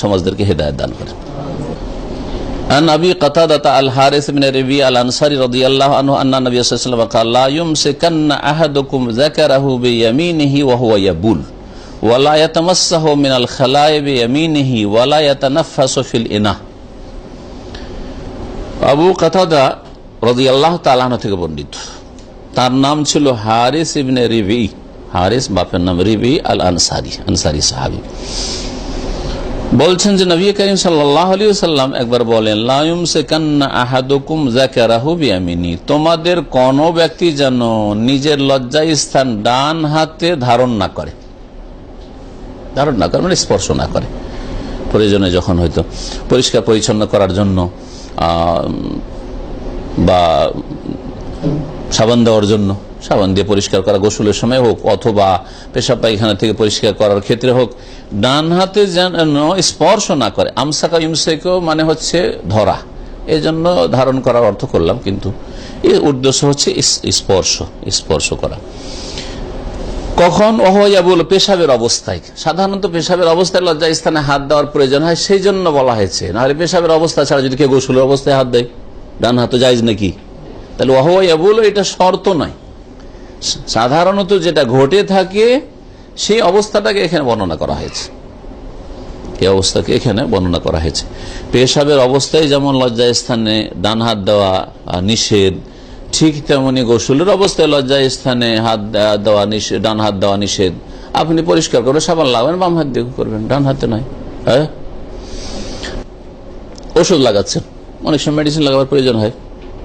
সমাজদেরকে হেদায়ত দান করেন عن ابي قتاده الحارث بن ربيع الانصاري رضي الله عنه ان النبي صلى الله عليه وسلم قال لا يمسكن احدكم ذكره بيمينه وهو يبول ولا يتمسه من الخلاء بيمينه ولا يتنفس في الاناء আবু কাতাদা রাদিয়াল্লাহু তাআলা আনহু থেকে বর্ণিত তার নাম ছিল হারিস ইবনে রিবি হারিস বাপের নাম রিবি আল আনসারি আনসারি সাহাবী বলছেন যে নবী করিম সাল্লাম একবার বলেন লায়ুম আহাদুকুম তোমাদের কোন ব্যক্তি যেন নিজের লজ্জা স্থান ডান হাতে ধারণ না করে, ধারণ না করে মানে স্পর্শ না করে, প্রয়োজনে যখন হয়তো পরিষ্কার পরিচ্ছন্ন করার জন্য বা সাবান দেওয়ার জন্য সাবান দিয়ে পরিষ্কার করা, গোসলের সময় হোক, অথবা পেশাব পায়খানা থেকে পরিষ্কার করার ক্ষেত্রে হোক, ডান হাতে যেন স্পর্শ না করে, আমসাকা ইমসেকেও মানে হচ্ছে ধরা। এই জন্য ধারণ করার অর্থ করলাম, কিন্তু এর উদ্দেশ্য হচ্ছে স্পর্শ স্পর্শ করা। কখন অহয়াবুল পেশাবের অবস্থায়, সাধারণত পেশাবের অবস্থায় লজ্জা স্থানে হাত দেওয়ার প্রয়োজন হয় সেই জন্য বলা হয়েছে। নাহলে পেশাবের অবস্থা ছাড়া যদি কেউ গোসলের অবস্থায় হাত দেয়, ডান হাতে যাইজ নাকি? তাহলে অহয়াবুল এটা শর্ত নয়। সাধারণত যেটা ঘটে থাকে, সেই অবস্থাটাকে এখানে বর্ণনা করা হয়েছে। এই অবস্থাকে এখানে বর্ণনা করা হয়েছে। পেশাবের অবস্থায় যেমন লজ্জা স্থানে ডান হাত দেওয়া নিষেধ, ঠিক তেমনি গোসলের অবস্থায় লজ্জা স্থানে হাত দেওয়া- দেওয়া নিষেধ, ডান হাত দেওয়া নিষেধ। আপনি পরিষ্কার করে সাবান লাগাবেন, বাম হাত দিয়ে করবেন, ডান হাতে নয়। হ্যাঁ ওষুধ লাগাচ্ছেন। অনেক সময় মেডিসিন লাগাবার প্রয়োজন হয়।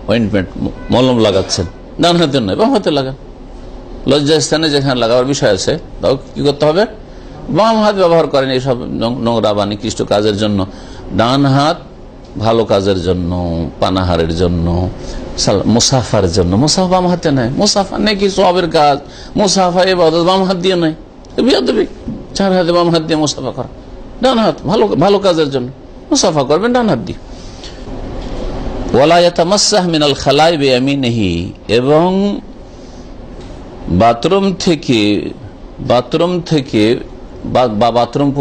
অয়েন্টমেন্ট মলম লাগাচ্ছেন। ডান হাতে নয়, বাম হাতে লাগান। লজ্জা স্থানে যেখানে লাগাবার বিষয় আছে, তাও কি করতে হবে? বাম হাত ব্যবহার করেন এইসব নোংরা বা নিকৃষ্ট কাজের জন্য। ডান হাত ভালো কাজের জন্য, পানাহারের জন্য মুসাফার জন্য। মুসাফা বাম হাতে নেয় মুসাফা নেই কি সবের কাজ। মুসাফা এবার বাম হাত দিয়ে নেয় চার হাতে বাম হাত দিয়ে মুসাফা করা। ডান হাত ভালো ভালো কাজের জন্য। মুসাফা করবেন ডান হাত দিয়ে। ওয়ালায়াতামাসাহ মিনাল খালাই বেয়ামিনহি। এবং বাথরুম থেকে বাথরুম থেকে বা- বাথরুম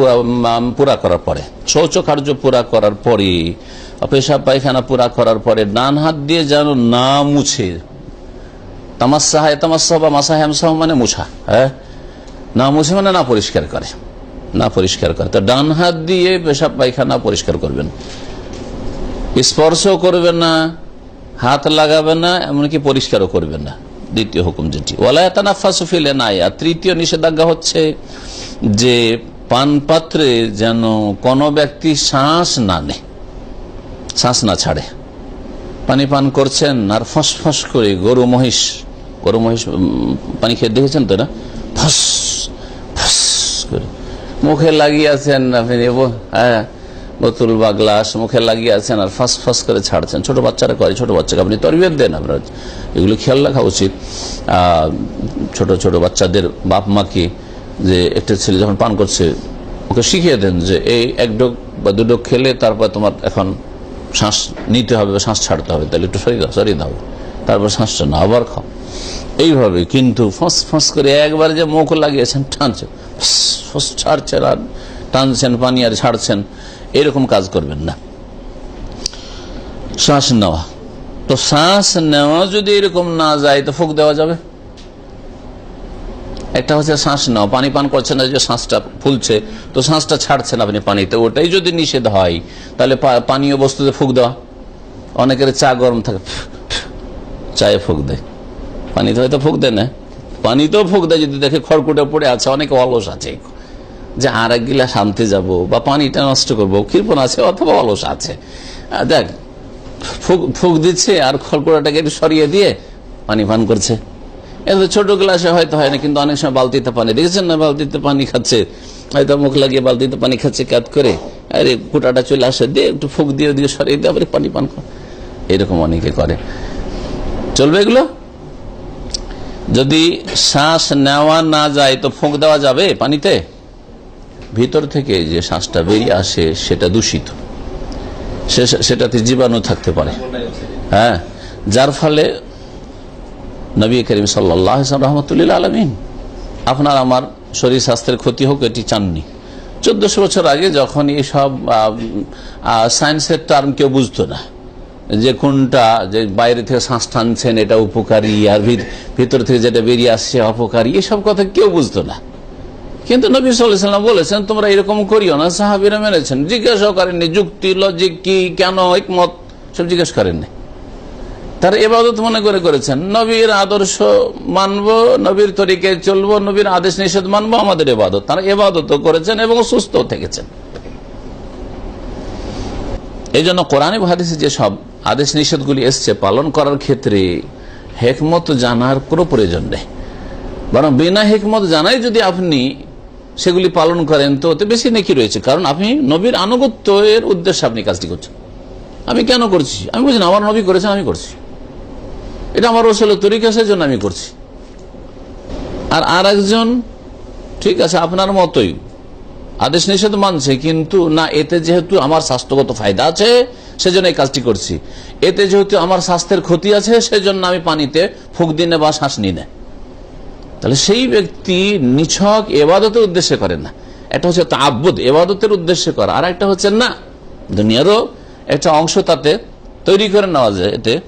পুরা- করার পরে, শৌচ কার্য পুরা করার পরে, পেশাব পায়খানা পুরা করার পরে, ডান হাত দিয়ে যেন না মুছে, তামাশাহ তামাশাহ বা মাসাহামসাহ মানে মুছা হ্যাঁ? না মুছে মানে না পরিষ্কার করে, না পরিষ্কার করে। তো ডান হাত দিয়ে পেশাব পায়খানা পরিষ্কার করবেন। স্পর্শ করবেন না, হাত লাগাবেন না, এমনকি পরিষ্কারও করবেন না। দ্বিতীয় হুকুম যেটি। তৃতীয় নিষেধাজ্ঞা হচ্ছে যে পান পাত্রে যেন কোনো ব্যক্তি শ্বাস না নেয়, শ্বাস না ছাড়ে। পানি পান করছেন আর ফস ফস করে গরু মহিষ গরু মহিষ পানি খেয়ে দেখেছেন তো না? ফস ফস করে। মুখে লাগিয়ে আছেন আপনি হ্যাঁ। বোতল বা গ্লাস মুখে লাগিয়ে আছেন আর ফাঁস ফাঁস করে ছাড়ছেন। ছোট বাচ্চারা করে, ছোট বাচ্চাকে আপনি তরবিয়ত দেন আপনার। এগুলো খেয়াল রাখা উচিত। ছোট ছোট বাচ্চাদের বাপ মাকে যে একটা ছেলে যখন পান করছে, ওকে শিখিয়ে দেন যে এই এক ডোক বা দুডোক খেলে তারপর তোমার এখন শ্বাস নিতে হবে বা শ্বাস ছাড়তে হবে। তাহলে একটু সরিয়ে দাও সরিয়ে দাও। তারপর শ্বাসটা না আবার খাও। এইভাবে কিন্তু ফস ফস করে একবার যে মুখ লাগিয়েছেন টানছেন ফস ছাড়ছেন আর টানছেন, পানি আর ছাড়ছেন। এরকম কাজ করবেন না। শ্বাস নেওয়া। তো শ্বাস নেওয়া যদি এরকম না যায়, তো ফুক দেওয়া যাবে? একটা হচ্ছে শ্বাস নেওয়া। পানি পান করছে না যে শ্বাসটা ফুলছে, তো শ্বাসটা ছাড়ছেন আপনি পানিতে। ওটাই যদি নিষেধ হয়, তাহলে পানীয় বস্তুতে ফুক দেওয়া। অনেকের চা গরম থাকে চায়ে ফুক দেয়। পানিতে হয়তো ফুক দেয় না। পানিতেও ফুক দেয়, যদি দেখে খড়কুটে পড়ে আছে, অনেকে অলস আছে যে আর এক গিলাস আনতে যাব বা পানিটা নষ্ট করব, কৃপণ আছে অথবা অলস আছে। দেখ, ফুক ফুক দিচ্ছে আর খড়কুড়াটাকে একটু সরিয়ে দিয়ে পানি পান করছে। এত ছোট গ্লাসে হয়তো হয় না, কিন্তু অনেক সময় বালতিতে পানি, দেখেছেন না বালতিতে পানি খাচ্ছে? হয়তো মুখ লাগিয়ে বালতিতে পানি খাচ্ছে কাত করে। আরে কুটাটা চলে আসে, দিয়ে একটু ফুক দিয়ে দিয়ে সরিয়ে দিয়ে আবার পানি পান করে। এরকম অনেকে করে। চলবে এগুলো? যদি শ্বাস নেওয়া না যায়, তো ফুঁক দেওয়া যাবে পানিতে? ভিতর থেকে যে শ্বাসটা বেরিয়ে আসে, সেটা দূষিত। সেটাতে জীবাণু থাকতে পারে। হ্যাঁ? যার ফলে নবী করিম সাল্লাহ রহমতুল্লাহ আলমিন, আপনার আমার শরীর স্বাস্থ্যের ক্ষতি হোক, এটি চাননি। চোদ্দশো বছর আগে যখন এইসব সায়েন্সের টার্ম কেউ বুঝতো না, যে কোনটা, যে বাইরে থেকে শ্বাস টানছেন, এটা উপকারী, আর ভিত- ভিতর থেকে যেটা বেরিয়ে আসছে অপকারী, এসব কথা কেউ বুঝতো না। কিন্তু নবী সাল্লাম বলেছেন, তোমরা এরকম করিও না। সাহাবিরা মেনেছেন। জিজ্ঞাসাও করেননি, যুক্তি লজিক কি, কেন একমত সব জিজ্ঞেস করেননি। তারা এবাদত মনে করে করেছেন, নবীর আদর্শ মানব, নবীর তরিকে চলবো, নবীর আদেশ নিষেধ মানব, আমাদের এবাদত। তারা এবাদত করেছেন এবং সুস্থ থেকেছেন। এই জন্য কোরআনে হাদিসে যেসব আদেশ নিষেধগুলি এসছে, পালন করার ক্ষেত্রে হেকমত জানার কোনো প্রয়োজন নেই। বরং বিনা হেকমত জানাই যদি আপনি সেগুলি পালন করেন তো ওতে বেশি নেকি রয়েছে। কারণ আপনি নবীর আনুগত্য এর উদ্দেশ্যে আপনি কাজটি করছেন। আমি কেন করছি? আমি না, আমার নবী করেছেন আমি করছি। এটা আমার রসলের তরিকা জন্য আমি করছি। আর আর একজন ঠিক আছে আপনার মতোই। আদেশ নিষেধ মানছে কিন্তু না এতে যেহেতু আমার স্বাস্থ্যগত ফায়দা আছে সেজন্য এই কাজটি করছি। এতে যেহেতু আমার স্বাস্থ্যের ক্ষতি আছে সেজন্য আমি পানিতে ফুক দিনে বা শ্বাস নিই না। তাহলে সেই ব্যক্তি নিছক এবাদতের উদ্দেশ্যে করে না। একটা হচ্ছে তাব্বুদ এবাদতের উদ্দেশ্যে করা। আর একটা হচ্ছে না, দুনিয়ারও একটা অংশ তাতে তৈরি করে নেওয়া যায়। এতে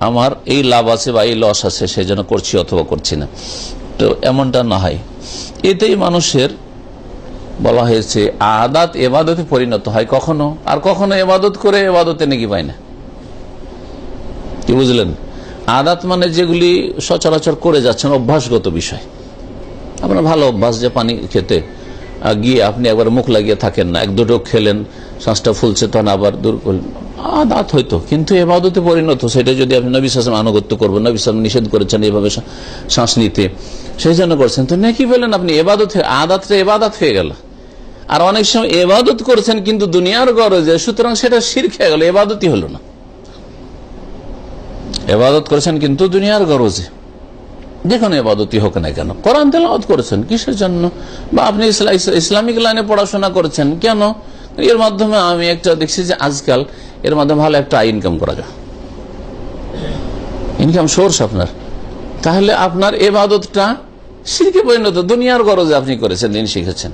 আমার এই লাভ আছে বা এই লস আছে, সেই জন্য করছি অথবা করছি না। তো এমনটা না হয়। এতেই মানুষের বলা হয়েছে, আদাত এবাদতে পরিণত হয় কখনো। আর কখনো এবাদত করে এবাদতে নাকি পায় না। কি বুঝলেন? আদাত মানে যেগুলি সচরাচর করে যাচ্ছেন, অভ্যাসগত বিষয়। আপনার ভালো অভ্যাস যে পানি খেতে। গিয়ে আপনি একবার মুখ লাগিয়ে থাকেন না, এক দুটো খেলেন, শ্বাসটা ফুলছে, তখন আবার দূর করলেন। আদাত হয়তো কিন্তু এবাদতে পরিণত, সেটা যদি আপনি নবী শাসন আনুগত্য করবেন, নবী শাসন নিষেধ করেছেন এইভাবে শ্বা- শ্বাস নিতে। সেই জন্য করছেন। তো নাকি বললেন আপনি, এবাদত আদাতটা এবাদত হয়ে গেল। আর অনেক সময় এবাদত করেছেন, কিন্তু দুনিয়ার গরজে, সুতরাং সেটা শির খেয়ে গেল, এবাদতই হলো না। এবাদত করেছেন কিন্তু দুনিয়ার গরজে। যে কোনো এবাদতই হোক না কেন। কোরআন তেলাওয়াত করেছেন, কিসের জন্য? বা আপনি ইসলামিক লাইনে পড়াশোনা করেছেন, কেন? এর মাধ্যমে আমি একটা দেখছি যে আজকাল এর মাধ্যমে ভালো একটা ইনকাম করা যায়। ইনকাম সোর্স আপনার। তাহলে আপনার এবাদতটা শিরকে পরিণত, দুনিয়ার গরজে আপনি করেছেন, দিন শিখেছেন।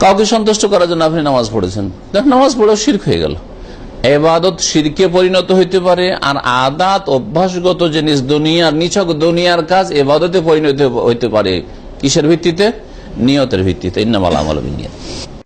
কাউকে সন্তুষ্ট করার জন্য আপনি নামাজ পড়েছেন। নামাজ পড়েও শির্ক হয়ে গেল। এবাদত শিরকে পরিণত হইতে পারে, আর আদাত অভ্যাসগত জিনিস দুনিয়ার, নিছক দুনিয়ার কাজ এবাদতে পরিণত হইতে পারে। কিসের ভিত্তিতে? নিয়তের ভিত্তিতে। ইন্নামাল আমল বিনিয়ত।